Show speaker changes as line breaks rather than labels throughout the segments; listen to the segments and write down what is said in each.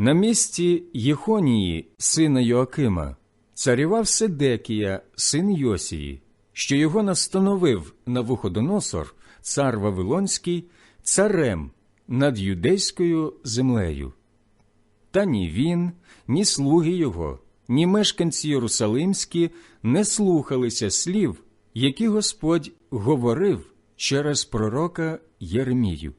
На місці Єхонії, сина Йоакима, царював Седекія, син Йосії, що його настановив Навуходоносор, цар Вавилонський, царем над юдейською землею. Та ні він, ні слуги його, ні мешканці Єрусалимські не слухалися слів, які Господь говорив через пророка Єремію.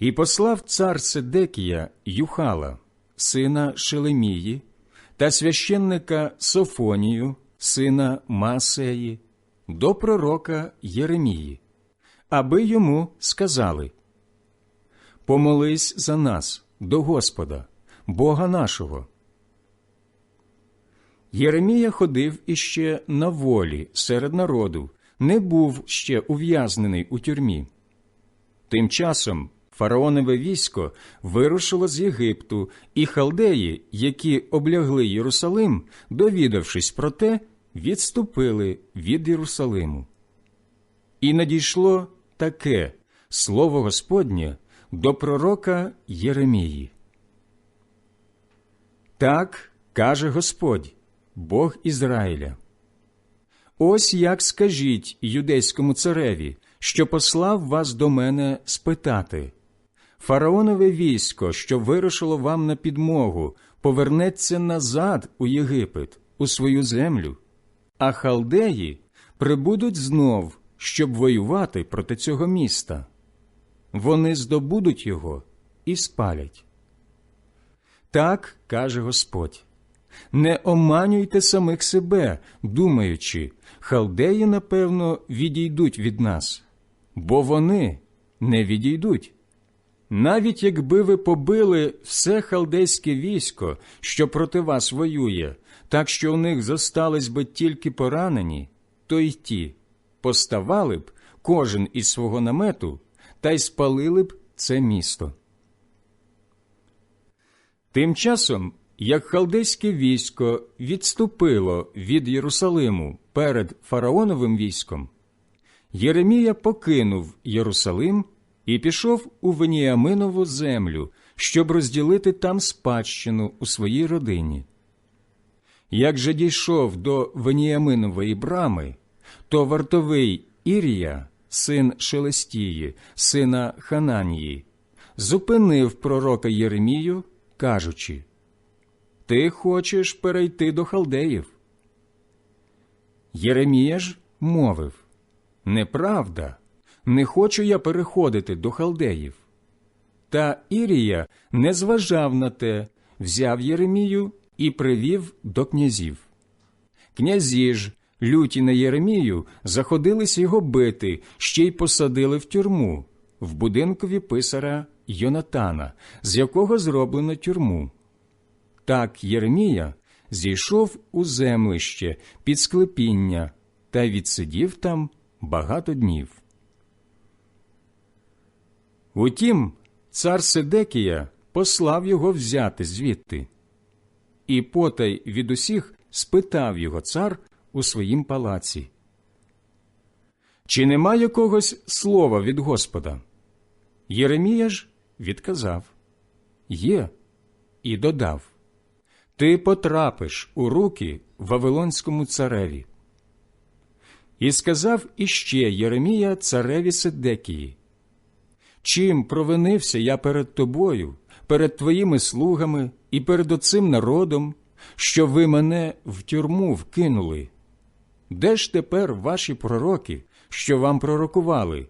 І послав цар Седекія Юхала, сина Шелемії, та священника Софонію, сина Масеї, до пророка Єремії, аби йому сказали Помолись за нас до Господа, Бога нашого. Єремія ходив іще на волі серед народу, не був ще ув'язнений у тюрмі. Тим часом фараонове військо вирушило з Єгипту, і халдеї, які облягли Єрусалим, довідавшись про те, відступили від Єрусалиму. І надійшло таке слово Господнє до пророка Єремії. Так каже Господь, Бог Ізраїля. Ось як скажіть юдейському цареві, що послав вас до мене спитати. Фараонове військо, що вирушило вам на підмогу, повернеться назад у Єгипет, у свою землю, а халдеї прибудуть знов, щоб воювати проти цього міста. Вони здобудуть його і спалять. Так каже Господь. Не оманюйте самих себе, думаючи, халдеї, напевно, відійдуть від нас, бо вони не відійдуть. Навіть якби ви побили все халдейське військо, що проти вас воює, так що у них зостались би тільки поранені, то й ті поставали б кожен із свого намету та й спалили б це місто. Тим часом, як халдейське військо відступило від Єрусалиму перед фараоновим військом, Єремія покинув Єрусалим і пішов у Веніаминову землю, щоб розділити там спадщину у своїй родині. Як же дійшов до Веніаминової брами, то вартовий Ірія, син Шелестії, сина Хананії, зупинив пророка Єремію, кажучи Ти хочеш перейти до халдеїв. Єремія ж мовив Неправда, не хочу я переходити до халдеїв. Та Ірія не зважав на те, взяв Єремію і привів до князів. Князі ж, люті на Єремію, заходились його бити, ще й посадили в тюрму, в будинкові писара Йонатана, з якого зроблено тюрму. Так Єремія зійшов у землище під склепіння та відсидів там багато днів. Утім, цар Седекія послав його взяти звідти, і потай від усіх спитав його цар у своїм палаці. Чи нема якогось слова від Господа? Єремія ж відказав Є, і додав Ти потрапиш у руки Вавилонському цареві. І сказав іще Єремія цареві Седекії Чим провинився я перед тобою, перед твоїми слугами і перед оцим народом, що ви мене в тюрму вкинули? Де ж тепер ваші пророки, що вам пророкували?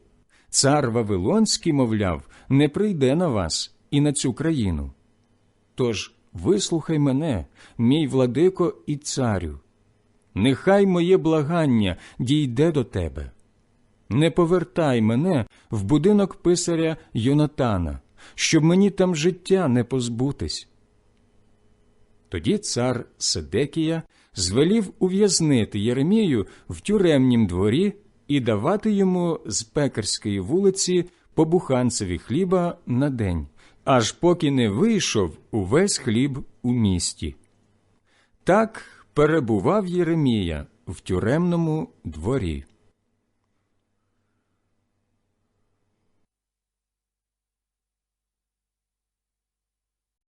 Цар Вавилонський, мовляв, не прийде на вас і на цю країну. Тож вислухай мене, мій владико і царю. Нехай моє благання дійде до тебе не повертай мене в будинок писаря Йонатана, щоб мені там життя не позбутись. Тоді цар Седекія звелів ув'язнити Єремію в тюремнім дворі і давати йому з пекарської вулиці по буханцеві хліба на день, аж поки не вийшов увесь хліб у місті. Так перебував Єремія в тюремному дворі.